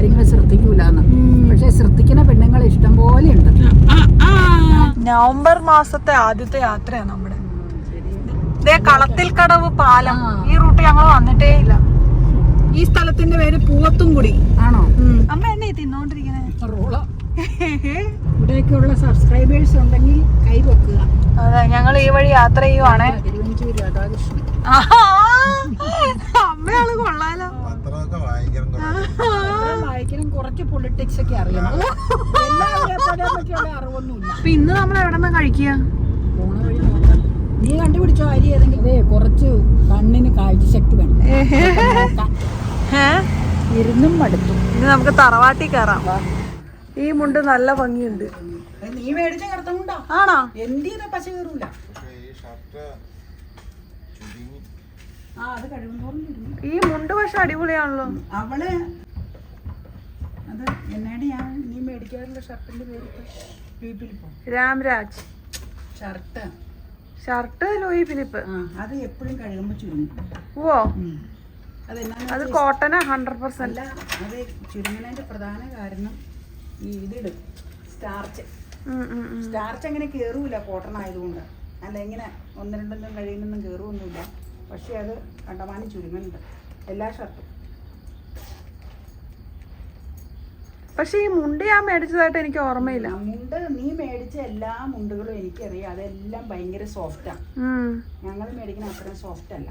കാര്യങ്ങൾ ശ്രദ്ധിക്കൂലെന്ന്. പക്ഷെ ശ്രദ്ധിക്കുന്ന പെണ്ണുങ്ങൾ ഇഷ്ടം പോലെ ഉണ്ട്. നവംബർ മാസത്തെ ആദ്യത്തെ യാത്രയാണ് നമ്മുടെ. ദേ കളത്തിൽ കടവ് പാലം. ഈ റൂട്ട് ഞങ്ങൾ വന്നിട്ടേ ഇല്ല. ഈ സ്ഥലത്തിന്റെ പേര് പൂവത്തുംകുടി. ആണോ? അമ്മ എന്നെ തിന്നോണ്ടിരിക്കുന്നത് റോള. ഇവിടെയൊക്കെയുള്ള സബ്സ്ക്രൈബേഴ്സ് ഉണ്ടെങ്കിൽ കൈ വെക്കുക. അതെ ഞങ്ങൾ ഈ വഴി യാത്ര ചെയ്യുവാണ്. തിരുവഞ്ചൂർ രാധാകൃഷ്ണൻ. അമ്മയാൾ കൊള്ളാലോ. പത്രമൊക്കെ വായിക്കണം വായിക്കണം കുറച്ച് പൊളിറ്റിക്സ് ഒക്കെ അറിയണം. അറിവൊന്നുമില്ല. അപ്പൊ ഇന്ന് നമ്മൾ എവിടെ നിന്നാ കഴിക്കുക? നീ കണ്ടുപിടിച്ചോ അരി ഏതെങ്കിലും? അതെ കുറച്ച് കണ്ണിന് കാഴ്ചശക്തി വേണം. ഇരുന്നും മടുത്തു. ഇനി നമുക്ക് തറവാട്ടി കയറാം ഈ മുണ്ട് നല്ല ഭംഗിയുണ്ട്. നീ മേടിച്ച കിടത്തുണ്ടോ ആണോ? എന്തിനാ പശ കയറൂല ഈ മുണ്ട് പക്ഷെ അടിപൊളിയാണല്ലോ. അവൾ അത് എന്നാടി ഞാൻ നീ മേടിക്കാറുള്ള ഷർട്ടിന്റെ പേര് Louis ഫിലിപ്പോ Ramraj. Shirt. Shirt Louis Philippe. അത് എപ്പോഴും കഴുകുമ്പോൾ ചുരുങ്ങും. ഓ അത് കോട്ടനാ ഹൺഡ്രഡ് പെർസെന്റ് അത് ചുരുങ്ങണതിന്റെ പ്രധാന കാരണം ഈ ഇതിടും. സ്റ്റാർച്ച്. സ്റ്റാർച്ച് അങ്ങനെ കയറൂല കോട്ടൺ ആയതുകൊണ്ട്. അല്ല ഇങ്ങനെ ഒന്ന് രണ്ടൊന്നും കഴിയുന്നൊന്നും കയറുമൊന്നുമില്ല പക്ഷെ അത് കണ്ടമാനം ചുരുങ്ങുന്നുണ്ട്. എല്ലാ ഷർട്ടും. പക്ഷെ ഈ മുണ്ട് ഞാൻ മേടിച്ചതായിട്ട് എനിക്ക് ഓർമ്മയില്ല. മുണ്ട് നീ മേടിച്ച എല്ലാ മുണ്ടുകളും എനിക്കറിയാം. അതെല്ലാം ഭയങ്കര സോഫ്റ്റാണ്. ഞങ്ങൾ മേടിക്കുന്ന അത്രയും സോഫ്റ്റ് അല്ല.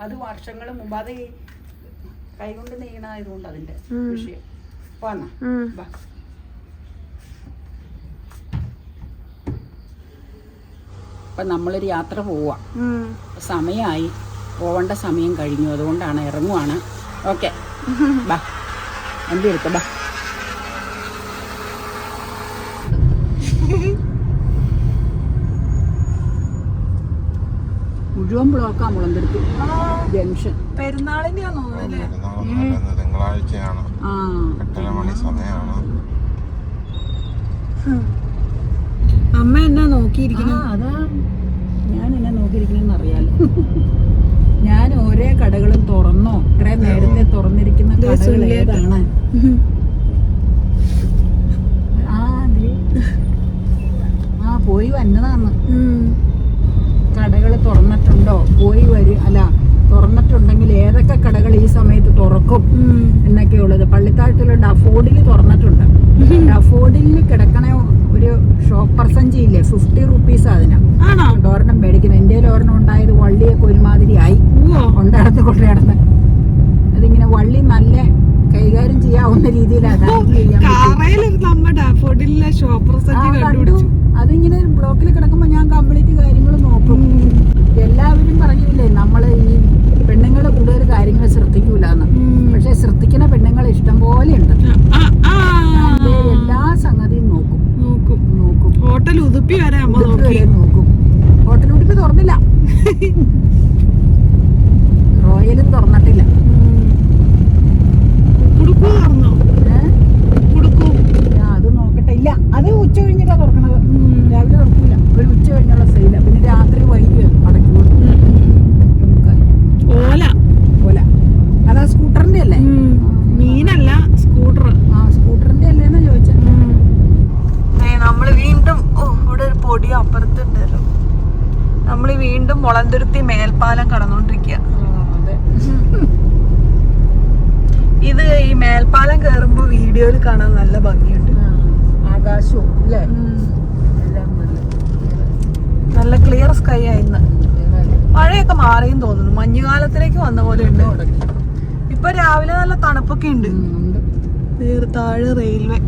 അത് വർഷങ്ങൾ മുമ്പ് അത് കൈകൊണ്ട് നെയ്യണായതുകൊണ്ട് അതിന്റെ. വിഷയം. വന്നാ നമ്മളൊരു യാത്ര പോവാം. സമയമായി. പോവേണ്ട സമയം കഴിഞ്ഞു. അതുകൊണ്ടാണ് ഇറങ്ങുവാണ്. ഓക്കെ. ബാ. വണ്ടി എടുക്കാം ബാ. മുഴുവൻ ബ്ലോക്കാ മുളന്തെടുത്ത്. ജംഗ്ഷൻ. പെരുന്നാളിന്റെ തിങ്കളാഴ്ചയാണ്. മണി സമയമാണ് അമ്മ എന്നാ ആ, നോക്കിയിരിക്കുന്നു അതാ. ഞാൻ എന്നാ നോക്കിയിരിക്കണെന്ന് അറിയാലോ. തുറന്നോ ഇത്രയും നേരത്തെ തുറന്നിരിക്കുന്ന കടകൾ ഏതാണ് ആ പോയി വന്നതാന്ന് കടകൾ തുറന്നിട്ടുണ്ടോ? പോയി വരും അല്ല തുറന്നിട്ടുണ്ടെങ്കിൽ ഏതൊക്കെ കടകൾ ഈ സമയത്ത് തുറക്കും എന്നൊക്കെയുള്ളത് പള്ളിത്താഴത്തിലുള്ള ഡഫോഡിൽ തുറന്നിട്ടുണ്ട്. ഡഫോഡിൽ കിടക്കണ ഒരു ഷോപ്പർ സഞ്ചി ഇല്ലേ? ഫിഫ്റ്റി റുപ്പീസ് അതിന്. ഒരെണ്ണം മേടിക്കുന്നത് എന്റെ ഒരെണ്ണം ഉണ്ടായത് വള്ളിയൊക്കെ ഒരുമാതിരി ആയി. ഉണ്ടടത്ത് കൊണ്ടടന്ന് അതിങ്ങനെ വള്ളി നല്ല കൈകാര്യം ചെയ്യാവുന്ന രീതിയിലാണ്. അതിങ്ങനെ ബ്ലോക്കിൽ കിടക്കുമ്പോൾ ഞാൻ കംപ്ലീറ്റ് കാര്യങ്ങൾ നോക്കും. എല്ലാവരും പറഞ്ഞില്ലേ നമ്മൾ ഈ പെണ്ണുങ്ങൾ കൂടുതൽ കാര്യങ്ങൾ ശ്രദ്ധിക്കൂലെന്ന്. പക്ഷെ ശ്രദ്ധിക്കുന്ന പെണ്ണുങ്ങൾ ഇഷ്ടം പോലെ ഉണ്ട്. എല്ലാ സംഗതിയും നോക്കും. നോക്കും. നോക്കും. ഹോട്ടൽ ഉതുപ്പി വരെ അമ്മ നോക്കും. ഹോട്ടൽ ഉടുപ്പി തുറന്നില്ല. റോയലും തുറന്നിട്ടില്ല. കുടുക്കു. തുറന്നോ ഞാൻ അത് നോക്കട്ടെ. ഇല്ല അത് ഉച്ച കഴിഞ്ഞിട്ടാ തുറക്കണത്. രാവിലെ തുറക്കില്ല ഒരു ഉച്ച കഴിഞ്ഞുള്ള സെയില. പിന്നെ രാത്രി വൈകി അടയ്ക്കുള്ളൂ ഓല. ഓല. അതാ സ്കൂട്ടറിന്റെ അല്ലേ? മീനല്ല സ്കൂട്ടർ ആ സ്കൂട്ടറിന്റെ അല്ലേന്നാ ചോദിച്ചത് നമ്മൾ വീണ്ടും ഓ ഇവിടെ ഒരു പൊടി അപ്പുറത്തുണ്ടല്ലോ നമ്മൾ വീണ്ടും മുളന്തുരുത്തി മേൽപ്പാലം കടന്നുകൊണ്ടിരിക്കുക അതെ ഇത് ഈ മേൽപ്പാലം കയറുമ്പോ വീഡിയോയിൽ കാണാൻ നല്ല ഭംഗിയുണ്ട്. ആകാശവും അല്ലേ? നല്ല ക്ലിയർ സ്കൈ ആയിരുന്നു മഴയൊക്കെ മാറിയും തോന്നുന്നു. മഞ്ഞുകാലത്തിലേക്ക് വന്ന പോലെ ഉണ്ട്. ഇപ്പൊ രാവിലെ നല്ല തണുപ്പൊക്കെ ഉണ്ട്. താഴെ റെയിൽവേ.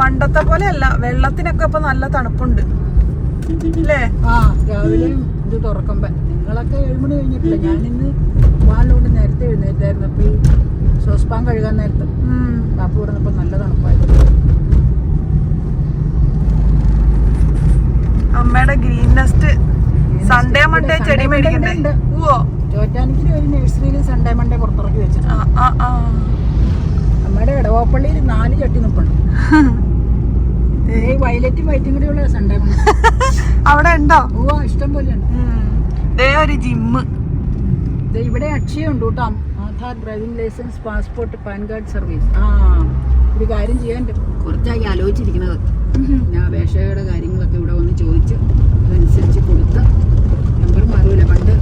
പണ്ടത്തെ പോലെ അല്ല വെള്ളത്തിനൊക്കെ ഇപ്പൊ നല്ല തണുപ്പുണ്ട്. അല്ലേ? ആ രാവിലെ ഇത് തുറക്കുമ്പോ. നിങ്ങളൊക്കെ ഏഴുമണി കഴിഞ്ഞിട്ടില്ല? ഞാൻ ഇന്ന് നേരത്തെ എഴുന്നേറ്റായിരുന്നു. അപ്പം ഈ സോസ്പാൻ കഴുകാൻ നേരത്തെ കാപ്പ് കൊടുന്നപ്പോ നല്ല തണുപ്പായിരുന്നു. അമ്മയുടെ ഗ്രീൻ നെസ്റ്റ് സൺഡേ മൺഡേ ചെടി മേടിക്കണ്ടേ? ചോറ്റാനിക്കിന് ഒരു നഴ്സറിയിൽ സൺഡേ മൺഡേ പുറത്തിറക്കി വെച്ചിട്ടുണ്ട്. അമ്മയുടെ ഇടവപ്പള്ളിയിൽ നാല് ചട്ടി നിൽപ്പുണ്ട് വയലറ്റും വൈറ്റും കൂടിയുള്ള സൺഡേ മൺഡേ അവിടെ ഉണ്ടോ? ഓ ഇഷ്ടം പോലെ ഉണ്ട്. ഒരു ജിമ്മ്. ഇവിടെ അക്ഷയുണ്ട് കേട്ടോ. Aadhaar driving licence passport PAN card service. ആ ഒരു കാര്യം ചെയ്യാൻ കുറച്ചായി ആലോചിച്ചിരിക്കുന്നത് ഞാൻ അപേക്ഷയുടെ കാര്യങ്ങളൊക്കെ ഇവിടെ വന്ന് ചോദിച്ച് അതനുസരിച്ച് കൊടുത്ത് നമ്പർ മാറൂല. പണ്ട്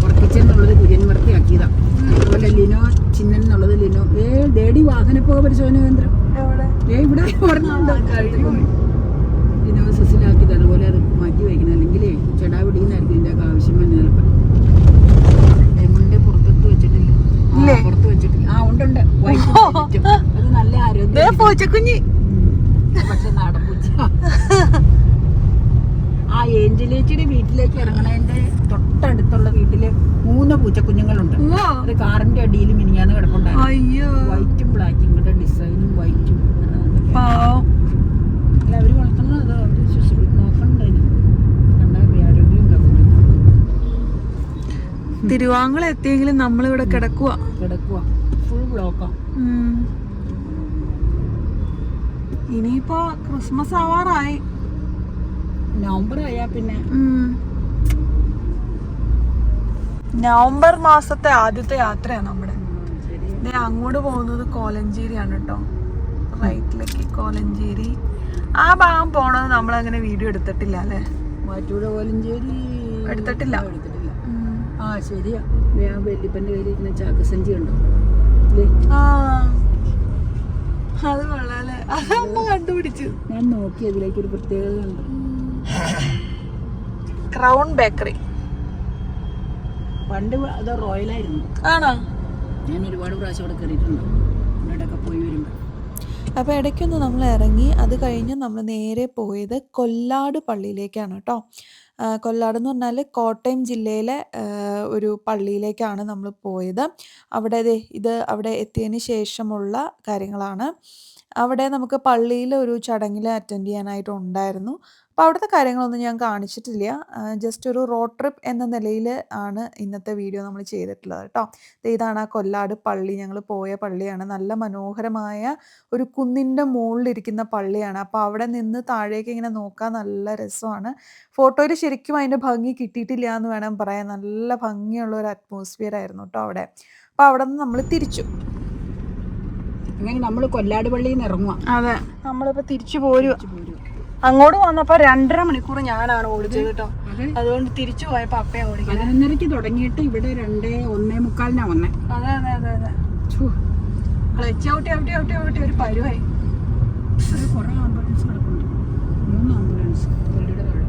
ഉറപ്പിച്ചെന്നുള്ളത് കുര്യൻ വൃത്തിയാക്കിയതാണ് അതുപോലെ ലിനോ ചിഹ്നൻ എന്നുള്ളത് ലിനോ. ഏ ഡേഡി വാഹനപ്പോക പരിശോധന കേന്ദ്രം ഏ ഇവിടെ ലിനോ സെസിലാക്കിയത് അതുപോലെ അത് മാറ്റി വയ്ക്കണം. അല്ലെങ്കിൽ ചെടാ പിടിക്കുന്നതായിരിക്കും ഇതിന്റെ ആവശ്യം വന്നു ചിലപ്പോൾ ഡയമണ്ട് പുറത്തെടുത്ത് വെച്ചിട്ടില്ല ആ, ഇല്ലേ? പുറത്ത് വെച്ചിട്ടില്ല ആ ഉണ്ടുണ്ട്. അത് നല്ല ആരോഗ്യം പൂച്ചക്കുഞ്ഞ്. പക്ഷെ നാടൻ പൂച്ച. ആ ഏഞ്ചലേച്ചിയുടെ വീട്ടിലേക്ക് ഇറങ്ങണതിന്റെ തൊട്ടടുത്തുള്ള വീട്ടിൽ മൂന്ന് പൂച്ചക്കുഞ്ഞുങ്ങളുണ്ട്. അത് കാറിന്റെ അടിയിൽ മിനിഞ്ഞാന്ന് കിടപ്പുണ്ടായിരുന്നു. വൈറ്റും ബ്ലാക്കും കൂടെ ഡിസൈനും വൈറ്റും അവർ വളർത്തണത് അത് അവർ ശുശ്രൂ നോക്കണ്ടായിരുന്നു കണ്ടാൽ ആരോഗ്യം ഉണ്ടാവില്ല തിരുവാങ്കുളം എത്തിയെങ്കിലും നമ്മളിവിടെ കിടക്കുക കിടക്കുക ഫുൾ ബ്ലോക്കാ ഇനിയിപ്പോ ക്രിസ്മസ് ആവാറായി. നവംബർ ആയാ പിന്നെ. നവംബർ മാസത്തെ ആദ്യത്തെ യാത്രയാണ് നമ്മുടെ. ഞാൻ അങ്ങോട്ട് പോകുന്നത് കോലഞ്ചേരിയാണ് കേട്ടോ റൈറ്റിലേക്ക് കോലഞ്ചേരി. ആ ഭാഗം പോണത് നമ്മളങ്ങനെ വീഡിയോ എടുത്തിട്ടില്ല അല്ലേ? മാറ്റൂടെ കോലഞ്ചേരി എടുത്തിട്ടില്ല. ആ, ശരിയാ. ഞാൻ ആ വെല്ലിപ്പന്റെ കയ്യിൽ ഇരിക്കുന്ന ചാക്കസഞ്ചി ഉണ്ടോ അത് കൊള്ളാല്ലേ കണ്ടുപിടിച്ചു. ഞാൻ നോക്കി അതിലേക്ക് ഒരു പ്രത്യേകത ഉണ്ട് ക്രൗൺ ബേക്കറി പണ്ട് അത് റോയലായിരുന്നു. ആണോ? ഞാൻ ഒരുപാട് പ്രാവശ്യം അവിടെ കയറിയിട്ടുണ്ട്. ഇവിടെയൊക്കെ പോയി വരുമ്പോൾ അപ്പോൾ ഇടയ്ക്കൊന്ന് നമ്മൾ ഇറങ്ങി അത് കഴിഞ്ഞ് നമ്മൾ നേരെ പോയത് കൊല്ലാട് പള്ളിയിലേക്കാണ് കേട്ടോ കൊല്ലാട് എന്ന് പറഞ്ഞാൽ കോട്ടയം ജില്ലയിലെ ഒരു പള്ളിയിലേക്കാണ് നമ്മൾ പോയത്. അവിടെ ഇത് അവിടെ എത്തിയതിന് ശേഷമുള്ള കാര്യങ്ങളാണ്. അവിടെ നമുക്ക് പള്ളിയിൽ ഒരു ചടങ്ങിൽ അറ്റൻഡ് ചെയ്യാനായിട്ട് ഉണ്ടായിരുന്നു അപ്പോൾ അവിടുത്തെ കാര്യങ്ങളൊന്നും ഞാൻ കാണിച്ചിട്ടില്ല. ജസ്റ്റ് ഒരു റോഡ് ട്രിപ്പ് എന്ന നിലയിൽ ആണ് ഇന്നത്തെ വീഡിയോ നമ്മൾ ചെയ്തിട്ടുള്ളത് കേട്ടോ ഇതാണ് ആ കൊല്ലാട് പള്ളി. ഞങ്ങൾ പോയ പള്ളിയാണ്. നല്ല മനോഹരമായ ഒരു കുന്നിന്റെ മുകളിലിരിക്കുന്ന പള്ളിയാണ്. അപ്പോൾ അവിടെ നിന്ന് താഴേക്ക് ഇങ്ങനെ നോക്കാൻ നല്ല രസമാണ്. ഫോട്ടോയിൽ ശരിക്കും അതിന്റെ ഭംഗി കിട്ടിയിട്ടില്ല എന്ന് വേണം പറയാൻ. നല്ല ഭംഗിയുള്ള ഒരു അറ്റ്മോസ്ഫിയർ ആയിരുന്നു കേട്ടോ അവിടെ. അപ്പോൾ അവിടെ നിന്ന് നമ്മൾ തിരിച്ചു. അങ്ങനെ നമ്മൾ കൊല്ലാട് പള്ളിയിൽ നിന്ന് ഇറങ്ങുക അതെ. നമ്മളിപ്പോ തിരിച്ചു പോരുക അങ്ങോട്ട് വന്നപ്പോ രണ്ടര മണിക്കൂർ ഞാനാണ് ഓടിച്ചത് കേട്ടോ. അതെ. അതുകൊണ്ട് തിരിച്ചു പോയപ്പോ അപ്പയാ ഓടിക്കുന്നത് പതിനൊന്നരക്ക് തുടങ്ങിയിട്ട് ഇവിടെ രണ്ടേ ഒന്നേ മുക്കാലിനാ വന്നേ. അതെ അതെ അതെ അതെ. ക്ലച്ച് ഔട്ടി ഔട്ടി ഔട്ടി ഔട്ടി ഒരു പരുവായി. ഇവിടെ കുറേ ആംബുലൻസ് കിടപ്പുണ്ട് മൂന്ന് ആംബുലൻസ്. പള്ളിയുടെ താഴെ.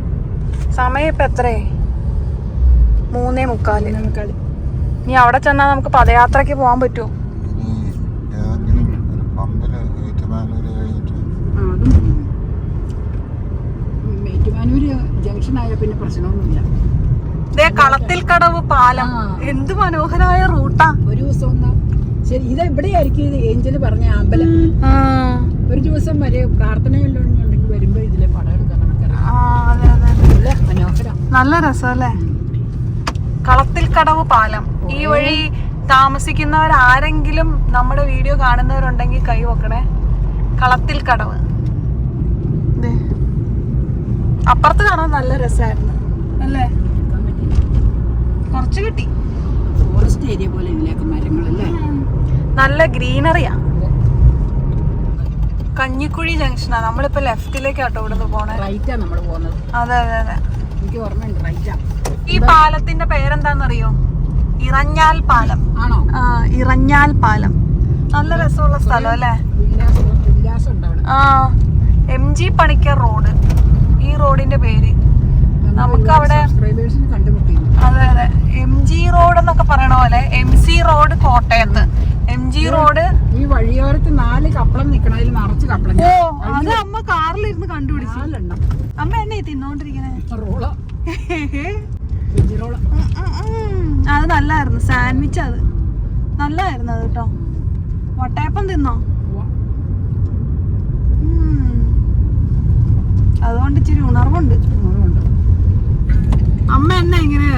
സമയം ഇപ്പൊ എത്രേ മൂന്നേ മുക്കാൽ. മുക്കാൽ. ഇനി അവിടെ ചെന്നാ നമുക്ക് പദയാത്രക്ക് പോകാൻ പറ്റുമോ ഇനി ഏതെങ്കിലും ഒരു പമ്പിൽ ഏറ്റുമാനൂര് കഴിഞ്ഞിട്ട്. ജംഗ്ഷൻ ആയ പിന്നെ പ്രശ്നമൊന്നുമില്ല. ദേ കളത്തിൽ കടവ് പാലം. എന്ത് മനോഹരമായ റൂട്ടാ. ഒരു ദിവസം ഒന്ന് ശരി ഇത് എവിടെയായിരിക്കും ഇത് ഏഞ്ചൽ പറഞ്ഞ അമ്പലം. ഒരു ദിവസം വരെ പ്രാർത്ഥനയുണ്ടെങ്കിൽ വരുമ്പോ ഇതിലെ പടം അതെ. നല്ല മനോഹരം. നല്ല രസമല്ലേ? കളത്തിൽ കടവ് പാലം. ഈ വഴി താമസിക്കുന്നവരാരെങ്കിലും നമ്മുടെ വീഡിയോ കാണുന്നവരുണ്ടെങ്കിൽ കൈ വെക്കണേ. കളത്തിൽ കടവ്. ദേ. അപ്പുറത്ത് കാണാൻ നല്ല രസമായിരുന്നു അല്ലേ? കുറച്ച് കിട്ടി. ഫോറസ്റ്റ് ഏരിയ പോലെ ഇതിലേക്ക് മരങ്ങളല്ലേ നല്ല ഗ്രീനറിയാ. കഞ്ഞിക്കുഴി ജംഗ്ഷനാ. നമ്മളിപ്പോ ലെഫ്റ്റിലേക്കാട്ടോ ഇവിടുന്ന് പോണേ. റൈറ്റാ നമ്മൾ പോകുന്നത് അതെ അതെ അതെ. എനിക്ക് ഓർമ്മയുണ്ട് റൈറ്റാ. ഈ പാലത്തിന്റെ പേരെന്താന്നറിയോ? ഇറഞ്ഞാൽ പാലം. ആണോ? ആ ഇറഞ്ഞാൽ പാലം. നല്ല രസമുള്ള സ്ഥലം അല്ലേ? ആ എം ജി പണിക്കർ റോഡ്. ഈ റോഡിന്റെ പേര്. നമുക്ക് അവിടെ അതെ അതെ. എം ജി റോഡ് എന്നൊക്കെ പറയണ പോലെ എം സി റോഡ് കോട്ടയത്ത്. എം ജി റോഡ് ഈ വഴിയോരത്ത് നാല് കപ്പളം നിക്കണതിൽ നിറച്ച് കപ്പളം ഓ അത് അമ്മ കാറിലിരുന്ന് കണ്ടുപിടിച്ചു. അമ്മ എന്നെ തിന്നോണ്ടിരിക്കണേ. അത് നല്ലായിരുന്നു. സാൻഡ്വിച്ച് അത്. നല്ലായിരുന്നു അത് കേട്ടോ. വട്ടയപ്പം തിന്നോ? അതുകൊണ്ട് ഇച്ചിരി ഉണർവുണ്ട് അമ്മ എന്നെ ഇങ്ങനെ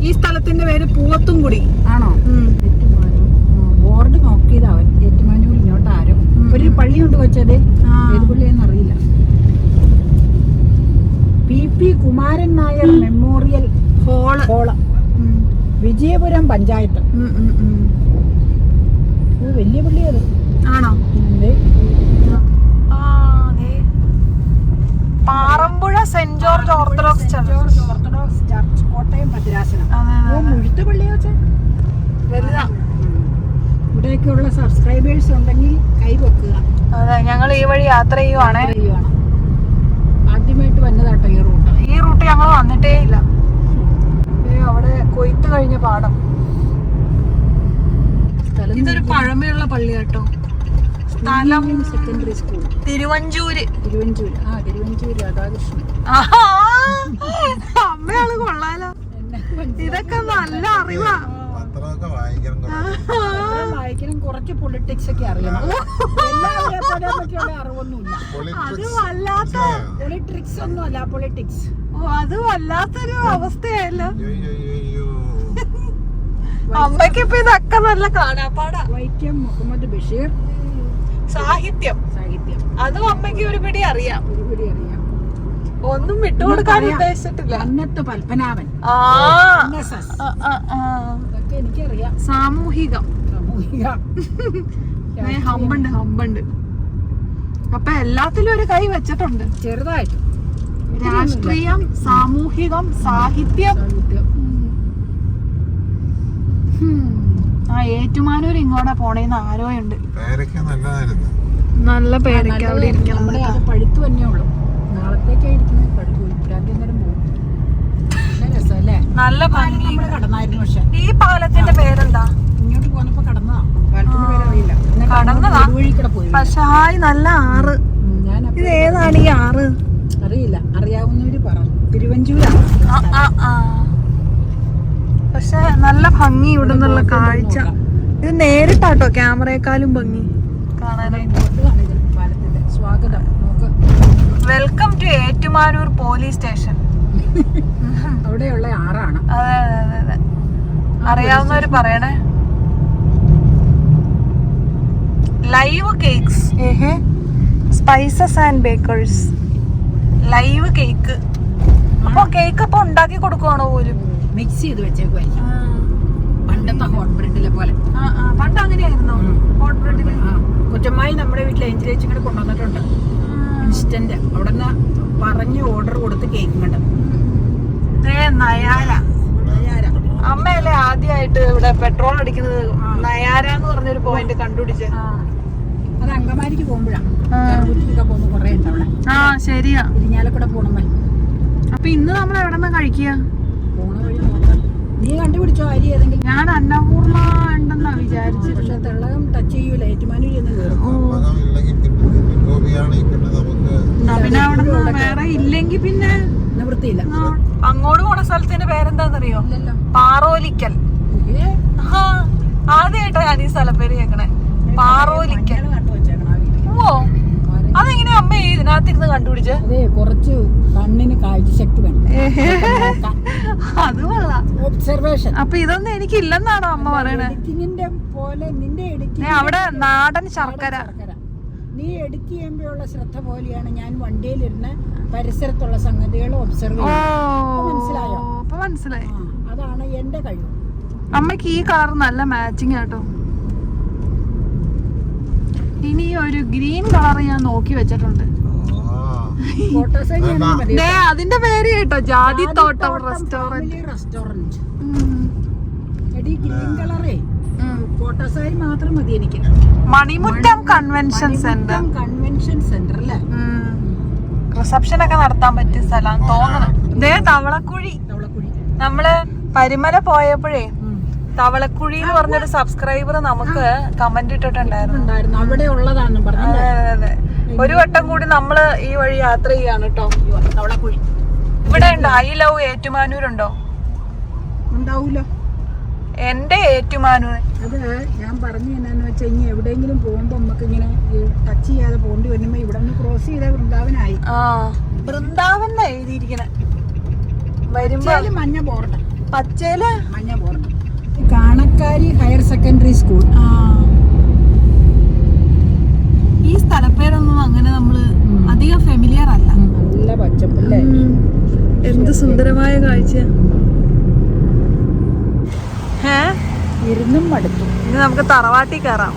ഈ സ്ഥലത്തിന്റെ പേര് പൂവത്തും കൂടി ആണോ ബോർഡ് നോക്കിയത് അവൻ. ഏറ്റുമാനൂർ ഇങ്ങോട്ട് ആരും. ഒരു പള്ളിയുണ്ട് കൊച്ചത്. ഏത് പള്ളിയെന്ന് അറിയില്ല. P P Kumaran Nair memorial hall. Hall. Vijayapuram panchayat. വലിയ പള്ളിയത് ആണോ ദേ, ആ, ദേ. Parampuzha saint George Orthodox church. Orthodox church Kottayam ഭദ്രാസനം അതെ, ഓ അതെ, മുഴുത്ത പള്ളിയാ വെച്ചേ വലുതാ. ഇവിടെയൊക്കെയുള്ള സബ്സ്ക്രൈബേഴ്സ് ഉണ്ടെങ്കിൽ കൈ വെക്കുക അതെ ഞങ്ങൾ ഈ വഴി യാത്ര ചെയ്യുവാണേ. ആദ്യമായിട്ട് വന്നതാട്ടോ ഈ റൂട്ട്. ഈ റൂട്ട് ഞങ്ങൾ വന്നിട്ടേ ഇല്ല. അവിടെ കൊയ്ത്ത് കഴിഞ്ഞ പാടം. ഇതൊരു പഴമയുള്ള പള്ളി കേട്ടോ സ്ഥലം സെക്കൻഡറി സ്കൂൾ തിരുവഞ്ചൂര്. തിരുവഞ്ചൂർ ആ തിരുവഞ്ചൂര് രാധാകൃഷ്ണൻ. അമ്മയാൾ കൊള്ളാലോ. ഇതൊക്കെ നല്ല അറിവാ. പത്രമൊക്കെ വായിക്കണം വായിക്കണം കുറച്ച് പൊളിറ്റിക്സ് ഒക്കെ അറിയണം. അറിവൊന്നുമില്ല. അത് വല്ലാത്ത? പൊളിറ്റിക്സ് ഒന്നും അല്ല പൊളിറ്റിക്സ് ഓ അത് വല്ലാത്തൊരു അവസ്ഥയല്ല അയ്യോ, അയ്യോ, അയ്യോ. അമ്മയ്ക്ക് ഇപ്പൊ ഇതൊക്കെ നല്ല കാണാപ്പാടാ. വൈക്കം മുഹമ്മദ് ബഷീർ. സാഹിത്യം. അതും അമ്മയ്ക്ക് ഒരു പിടി അറിയാം. ഒന്നും വിട്ടുകൊടുക്കാൻ. ഉദ്ദേശിച്ചിട്ടില്ല. അന്നത്തെ ആ. എനിക്കറിയാം. സാമൂഹികം. ഹമ്പണ്ട് ഹമ്പണ്ട്. അപ്പൊ എല്ലാത്തിലും ഒരു കൈ വെച്ചിട്ടുണ്ട്. ചെറുതായിട്ട്. രാഷ്ട്രീയം സാമൂഹികം സാഹിത്യം. സാഹിത്യം. ആ ഏറ്റുമാനൂർ ഇങ്ങോട്ടാ പോണേന്ന് ആരോ ഉണ്ട് നല്ല പേരൊക്കെ അവിടെ ഇരിക്കണം പഴുത്തു തന്നെ ഉള്ളു. നാളത്തേക്കായിരിക്കുന്നത് പഴുത്തു രണ്ടു നേരം പോകും നല്ല രസമല്ലേ? നല്ല ഭംഗി. നമ്മൾ കടന്നായിരുന്നു പക്ഷെ. ഈ പാലത്തിന്റെ പേരെന്താ? ഇങ്ങോട്ട് പോന്നപ്പോ കടന്നതാ. പാലത്തിന്റെ കടന്നതാ? പക്ഷെ ഹായ് നല്ല ആറ്. ഇത് ഏതാണ് ഈ ആറ്? അറിയില്ല. അറിയാവുന്നവര് പറഞ്ഞു തിരുവഞ്ചൂരാണ് ആ, ആ, ആ. പക്ഷെ നല്ല ഭംഗി ഇവിടെ നിന്നുള്ള കാഴ്ച. ഇത് നേരിട്ടാട്ടോ ക്യാമറയെക്കാളും ഭംഗി. Welcome to Ettumanoor police station അവിടെയുള്ള ആറാണ്. അതെ അതെ അതെ അറിയാവുന്നവര് പറയണേ. Live cakes spices and bakers live cake അപ്പൊ കേക്ക് അപ്പൊ ഉണ്ടാക്കി കൊടുക്കുവാണോ പോലും? മിക്സ് ചെയ്ത് വെച്ചേക്കുമായിരിക്കും പണ്ടത്തെ ഹോട്ട് ബ്രെഡിലെ പോലെ. പണ്ട് അങ്ങനെയായിരുന്നു? ഹോട്ട് ബ്രെഡിൽ കുറ്റമായി നമ്മുടെ വീട്ടിൽ ഏഞ്ചലേച്ചും കൂടെ കൊണ്ടുവന്നിട്ടുണ്ട്. ഇൻസ്റ്റന്റ് അവിടെ നിന്ന് പറഞ്ഞ് ഓർഡർ കൊടുത്ത് കേൾക്കുന്നുണ്ട് നയാര. അമ്മയല്ലേ ആദ്യമായിട്ട് ഇവിടെ പെട്രോൾ അടിക്കുന്നത്? നയാര എന്ന് പറഞ്ഞൊരു പോയിന്റ് കണ്ടുപിടിച്ച്. അത് അങ്കമാലിക്ക് പോകുമ്പോഴാണ് ആ. കറുകുറ്റിക്കൊക്കെ ഉണ്ട് അവിടെ. ആ ശരിയാ. ഇരിഞ്ഞാലക്കൂടെ പോകണം അപ്പൊ ഇന്ന് നമ്മൾ എവിടെ നിന്ന് കഴിക്കുക? നീ കണ്ടുപിടിച്ചോ അരി ഏതെങ്കിലും? ഞാൻ അന്നപൂർണ ഉണ്ടെന്നാ വിചാരിച്ചു പക്ഷെ തെള്ളകം ടച്ച് ചെയ്യൂല. ഏറ്റുമാനൂർ എന്ന് കയറും അമ്പകം ഇല്ലെങ്കിൽ പിന്നെ നിവൃത്തിയില്ല അങ്ങോട്ട് പോണ സ്ഥലത്തിന്റെ പേരെന്താന്നറിയോ? പാറോലിക്കൽ. ഏ, ആ, ആദ്യമായിട്ടാ ഞാൻ ഈ സ്ഥലപ്പേര് കേക്കണേ. പാറോലിക്കൽ. ഓ അതെങ്ങനെയാ അമ്മ ഇതിനകത്തിരുന്ന് കണ്ടുപിടിച്ചേ? അതെ കുറച്ച് കണ്ണിന് കാഴ്ചശക്തി വേണം. അത് കൊള്ളാം. ഒബ്സർവേഷൻ അപ്പൊ ഇതൊന്നും എനിക്ക് ഇല്ലെന്നാണോ അമ്മ പറയണേ? എഡിറ്റിങ്ങിന്റെ പോലെ നിന്റെ എഡിറ്റിംഗ് അവിടെ നാടൻ ശർക്കര. നീ എഡിറ്റ് ചെയ്യുമ്പോഴുള്ള ശ്രദ്ധ പോലെയാണ് ഞാൻ വണ്ടിയിലിരുന്ന് പരിസരത്തുള്ള സംഗതികൾ ഒബ്സർവ് ചെയ്യുന്നത്. മനസ്സിലായോ? അപ്പൊ മനസ്സിലായി. അതാണ് എന്റെ കഴിവ്. അമ്മയ്ക്ക് ഈ കളർ നല്ല മാച്ചിങ് ആട്ടോ ഇനി ഒരു ഗ്രീൻ കളർ ഞാൻ നോക്കി വെച്ചിട്ടുണ്ട്. അതിന്റെ പേര് കേട്ടോ Jathi Thottam restaurant restaurant green കളറേ. ഫോട്ടോസായി മാത്രം മതി എനിക്ക്. Manimuttam convention centre convention centre അല്ലേ? റിസപ്ഷൻ ഒക്കെ നടത്താൻ പറ്റിയ സ്ഥലം തോന്നണം. ദേ തവളക്കുഴി. നമ്മൾ പരിമല പോയപ്പോഴേ. തവളക്കുഴി എന്ന് പറഞ്ഞൊരു സബ്സ്ക്രൈബർ നമുക്ക് കമന്റ് ഇട്ടിട്ടുണ്ടായിരുന്നു. അവിടെ പറഞ്ഞു അതെ അതെ. അതെ ഒരു വട്ടം കൂടി നമ്മൾ ഈ വഴി യാത്ര ചെയ്യാണ് കേട്ടോ തവളക്കുഴി. ഇവിടെ ഉണ്ടോ? ഐ ലവ് ഏറ്റുമാനൂരുണ്ടോ? ഉണ്ടാവൂലോ? എന്റെ ഏറ്റുമാനൂർ അത് ഞാൻ പറഞ്ഞു എന്നാന്ന് വെച്ചാൽ ഇനി എവിടെയെങ്കിലും പോകുമ്പോ നമുക്ക് ഇങ്ങനെ ടച്ച് ചെയ്യാതെ പോകേണ്ടി വരുമ്പോ ഇവിടെ നിന്ന് ക്രോസ് ചെയ്ത വൃന്ദാവനായി. ആ വൃന്ദാവൻ എഴുതിയിരിക്കണേ വരുമ്പോ മഞ്ഞ ബോർഡ് പച്ചയിൽ മഞ്ഞ board Kanakkari higher secondary school. ഈ സ്ഥലപ്പേരൊന്നും അങ്ങനെ നമ്മൾ അധികം ഫെമിലിയർ അല്ല. നല്ല പച്ചപ്പല്ലേ? എന്ത് സുന്ദരമായ കാഴ്ച. ഇരുന്നും മടുത്തു. ഇനി നമുക്ക് തറവാട്ടി കയറാം.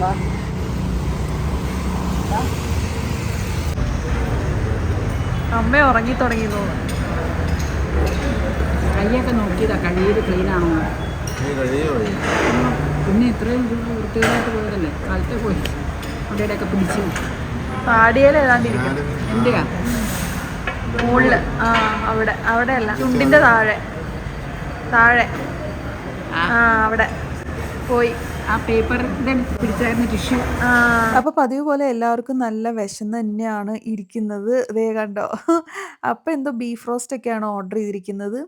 അമ്മ ഉറങ്ങി തുടങ്ങി തോന്നുന്നു. കൈയൊക്കെ നോക്കിയതാ കഴിയിൽ ക്ലീൻ നീ പിന്നെ ഇത്രയും വൃത്തികേടായിട്ട് പോയതല്ലേ? കാലത്തെ പോയി. അവിടെയൊക്കെ പിടിച്ച്. താടിയേൽ ഏതാണ്ടിരിക്കും എന്റെയാ മുകളിൽ. ആ അവിടെ. അവിടെ അല്ല ചുണ്ടിന്റെ താഴെ. താഴെ. ആ. അവിടെ. പോയി. ആ പേപ്പറിന്റെ പിടിച്ചായിരുന്ന ടിഷ്യൂ. ആ. അപ്പോൾ പതിവ് പോലെ എല്ലാവർക്കും നല്ല വിശന്ന് തന്നെയാണ് ഇരിക്കുന്നത്. ദേ കണ്ടോ. അപ്പോൾ എന്തോ ബീഫ് റോസ്റ്റ് ഒക്കെയാണ് ഓർഡർ ചെയ്തിരിക്കുന്നത്.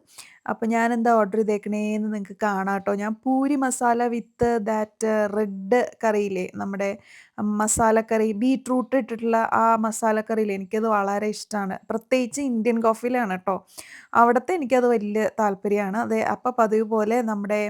അപ്പോൾ ഞാൻ എന്താ ഓർഡർ ചെയ്തേക്കണേന്ന് നിങ്ങൾക്ക് കാണാം കേട്ടോ ഞാൻ puri masala with that red കറിയില്ലേ നമ്മുടെ മസാലക്കറി ബീട്രൂട്ട് ഇട്ടിട്ടുള്ള ആ മസാലക്കറിയില്ലേ എനിക്കത് വളരെ ഇഷ്ടമാണ് പ്രത്യേകിച്ച് ഇന്ത്യൻ കോഫിയിലാണ് കേട്ടോ അവിടുത്തെ എനിക്കത് വലിയ താല്പര്യമാണ്. അതെ അപ്പോൾ പതിവ് പോലെ നമ്മുടെ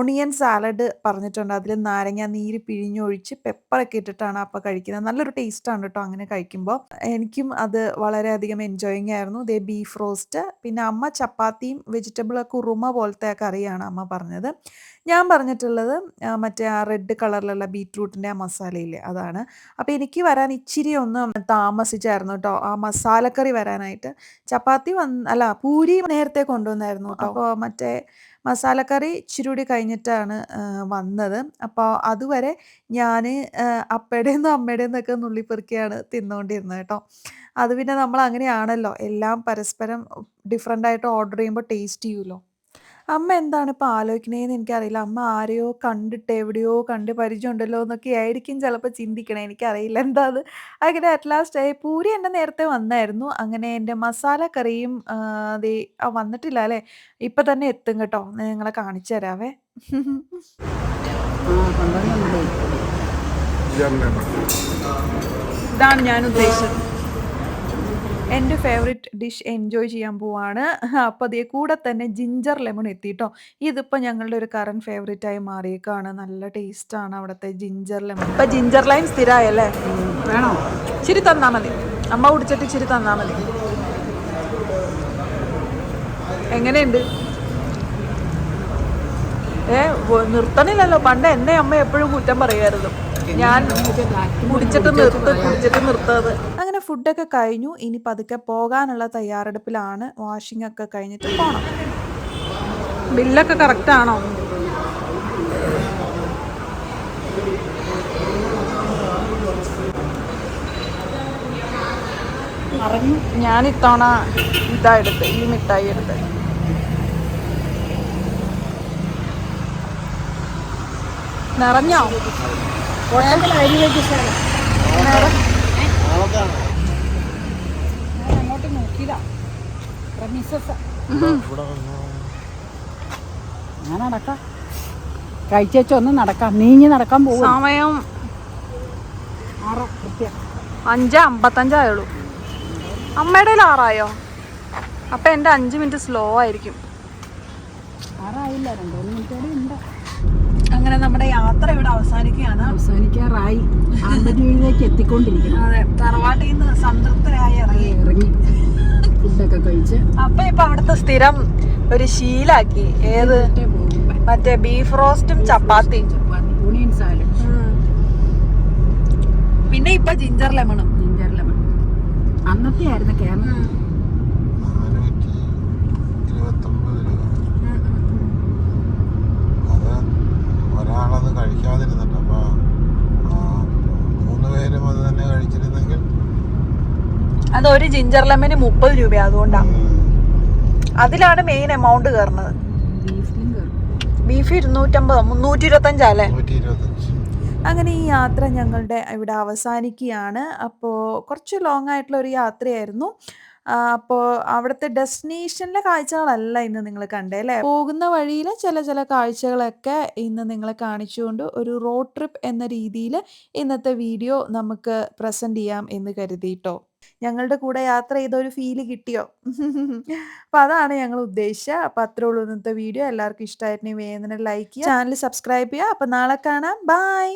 ഒണിയൻ സാലഡ് പറഞ്ഞിട്ടുണ്ട്. അതിൽ നാരങ്ങ നീര് പിഴിഞ്ഞൊഴിച്ച് പെപ്പറൊക്കെ ഇട്ടിട്ടാണ് അപ്പോൾ കഴിക്കുന്നത്. നല്ലൊരു ടേസ്റ്റാണ് കേട്ടോ അങ്ങനെ കഴിക്കുമ്പോൾ എനിക്കും അത് വളരെയധികം എൻജോയിങ് ആയിരുന്നു. ദേ ബീഫ് റോസ്റ്റ് പിന്നെ അമ്മ ചപ്പാത്തിയും വെജിറ്റബിൾ കുറുമ പോലത്തെ കറിയാണ് അമ്മ പറഞ്ഞത്. ഞാൻ പറഞ്ഞിട്ടുള്ളത് മറ്റേ ആ റെഡ് കളറിലുള്ള ബീറ്റ്റൂട്ടിന്റെ ആ മസാലയില്ലേ അതാണ്. അപ്പോൾ എനിക്ക് വരാൻ ഇച്ചിരി ഒന്ന് താമസിച്ചായിരുന്നു കേട്ടോ ആ മസാലക്കറി വരാനായിട്ട് ചപ്പാത്തി വന്ന് അല്ല പൂരി നേരത്തെ കൊണ്ടുവന്നായിരുന്നു കേട്ടോ അപ്പോൾ മറ്റേ മസാലക്കറി ഇച്ചിരി കഴിഞ്ഞിട്ടാണ് വന്നത്. അപ്പോൾ അതുവരെ ഞാൻ അപ്പയുടെ നിന്നും അമ്മയുടെ നിന്നൊക്കെ നുള്ളിപ്പെറുക്കിയാണ് തിന്നുകൊണ്ടിരുന്നത് കേട്ടോ. അത് പിന്നെ നമ്മൾ അങ്ങനെയാണല്ലോ എല്ലാം പരസ്പരം ഡിഫറെന്റ് ആയിട്ട് ഓർഡർ ചെയ്യുമ്പോൾ ടേസ്റ്റ് ചെയ്യുമല്ലോ അമ്മ എന്താണ് ഇപ്പൊ ആലോചിക്കണേന്ന് എനിക്കറിയില്ല. അമ്മ ആരെയോ കണ്ടിട്ട് എവിടെയോ കണ്ട് പരിചയമുണ്ടല്ലോ എന്നൊക്കെ ആയിരിക്കും ചിലപ്പോൾ ചിന്തിക്കണേ. എനിക്കറിയില്ല എന്താ അത് അങ്ങനെ അറ്റ് ലാസ്റ്റ് പൂരി എന്റെ നേരത്തെ വന്നായിരുന്നു. അങ്ങനെ എന്റെ മസാല കറിയും അതെ ദേ ആ, വന്നിട്ടില്ല അല്ലേ? ഇപ്പം തന്നെ എത്തും കേട്ടോ. ഞാൻ നിങ്ങളെ കാണിച്ചു തരാവേ. ആ ഇതാണ് ഞാൻ ഉദ്ദേശിച്ചത്. എന്റെ ഫേവറേറ്റ് ഡിഷ് എൻജോയ് ചെയ്യാൻ പോവാണ്. അപ്പം അതേ കൂടെ തന്നെ ജിഞ്ചർ ലെമൺ എത്തിട്ടോ. ഇതിപ്പോൾ ഞങ്ങളുടെ ഒരു കറണ്ട് ഫേവറേറ്റ് ആയി മാറിയേക്കാണ്. നല്ല ആണ് അവിടുത്തെ ജിഞ്ചർ ലെമൺ ഇപ്പൊ ജിഞ്ചർ ലൈൻ സ്ഥിരമായല്ലേ വേണോ? ഇച്ചിരി തന്നാ മതി. അമ്മ കുടിച്ചിട്ട് ഇച്ചിരി തന്നാ മതി. എങ്ങനെയുണ്ട്? ഏ നിർത്തണില്ലല്ലോ. പണ്ട് എന്നെ അമ്മ എപ്പോഴും കുറ്റം പറയായിരുന്നു. ഞാൻ കുടിച്ചിട്ട് നിർത്ത് കുടിച്ചിട്ട് നിർത്തത്. അങ്ങനെ ഫുഡൊക്കെ കഴിഞ്ഞു. ഇനി പതുക്കെ പോകാനുള്ള തയ്യാറെടുപ്പിലാണ് വാഷിംഗ് ഒക്കെ കഴിഞ്ഞിട്ട് പോണം. ബില്ലൊക്കെ കറക്റ്റ് ആണോ? ഞാൻ ഇത്തവണ ഇതാ എടുത്ത് ഈ മിഠായി എടുത്ത്. നിറഞ്ഞോ? അരി അങ്ങോട്ട് നോക്കിയതാ ഞാൻ നടക്കാം കഴിച്ചേച്ച ഒന്ന് നടക്കാം നീങ്ങി നടക്കാൻ പോകും സമയം ആറ് കൃത്യം അഞ്ച് അമ്പത്തഞ്ചായുള്ളൂ. അമ്മയുടെ ആറായോ? അപ്പൊ എന്റെ അഞ്ച് മിനിറ്റ് സ്ലോ ആയിരിക്കും. ആറായില്ല രണ്ടു മിനിറ്റ് ഉണ്ട്. അങ്ങനെ നമ്മുടെ യാത്ര ഇവിടെ അവസാനിക്കുകയാണ്. അവസാനിക്കാറായി. ആമ്പറ്റൂരിലേക്ക് എത്തിക്കൊണ്ടിരിക്കണം അതെ തറവാട്ടിൽ നിന്ന് സംതൃപ്തരായി ഇറങ്ങി. ഇറങ്ങി. ഫുഡൊക്കെ കഴിച്ച്. അപ്പൊ ഇപ്പൊ അവിടുത്തെ സ്ഥിരം ഒരു ശീലാക്കി. ഏത്? മറ്റേ ബീഫ് റോസ്റ്റും ചപ്പാത്തിയും. ചപ്പാത്തി യൂണിയൻ സാലഡ് പിന്നെ ഇപ്പൊ ജിഞ്ചർ ലെമണും ജിഞ്ചർ ലെമൺ അന്നത്തെ ആയിരുന്നു കേരളം നാനൂറ്റി ഇരുപത്തൊമ്പത് രൂപ അത് ഒരാളത് കഴിക്കാതിരുന്നിട്ട് അപ്പോൾ മൂന്ന് പേരും അത് തന്നെ കഴിച്ചിരുന്നെങ്കിൽ അത് ഒരു ജിഞ്ചർ ലെമന് മുപ്പത് രൂപ അതുകൊണ്ടാണ് അതിലാണ് മെയിൻ എമൗണ്ട് കയറുന്നത്. ബീഫ് ഇരുന്നൂറ്റമ്പതോ മുന്നൂറ്റി ഇരുപത്തഞ്ചാ അല്ലേ? നൂറ്റി ഇരുപത്തഞ്ച് അങ്ങനെ ഈ യാത്ര ഞങ്ങളുടെ ഇവിടെ അവസാനിക്കുകയാണ്. അപ്പോൾ കുറച്ച് ലോങ് ആയിട്ടുള്ള ഒരു യാത്രയായിരുന്നു. അപ്പോൾ അവിടുത്തെ ഡെസ്റ്റിനേഷനിലെ കാഴ്ചകളല്ല ഇന്ന് നിങ്ങൾ കണ്ടേ അല്ലേ പോകുന്ന വഴിയിൽ ചില ചില കാഴ്ചകളൊക്കെ ഇന്ന് നിങ്ങളെ കാണിച്ചുകൊണ്ട് ഒരു റോഡ് ട്രിപ്പ് എന്ന രീതിയിൽ ഇന്നത്തെ വീഡിയോ നമുക്ക് പ്രസന്റ് ചെയ്യാം എന്ന് കരുതിയിട്ടോ ഞങ്ങളുടെ കൂടെ യാത്ര ചെയ്ത ഒരു ഫീൽ കിട്ടിയോ? അപ്പോൾ അതാണ് ഞങ്ങൾ ഉദ്ദേശിച്ചത് അപ്പൊ അത്രേ ഉള്ളൂ ഇന്നത്തെ വീഡിയോ എല്ലാവർക്കും ഇഷ്ടമായിട്ടുണ്ടെങ്കിൽ വേദന ലൈക്ക് ചെയ്യുക. ചാനൽ സബ്സ്ക്രൈബ് ചെയ്യുക. അപ്പോൾ നാളെ കാണാം. ബൈ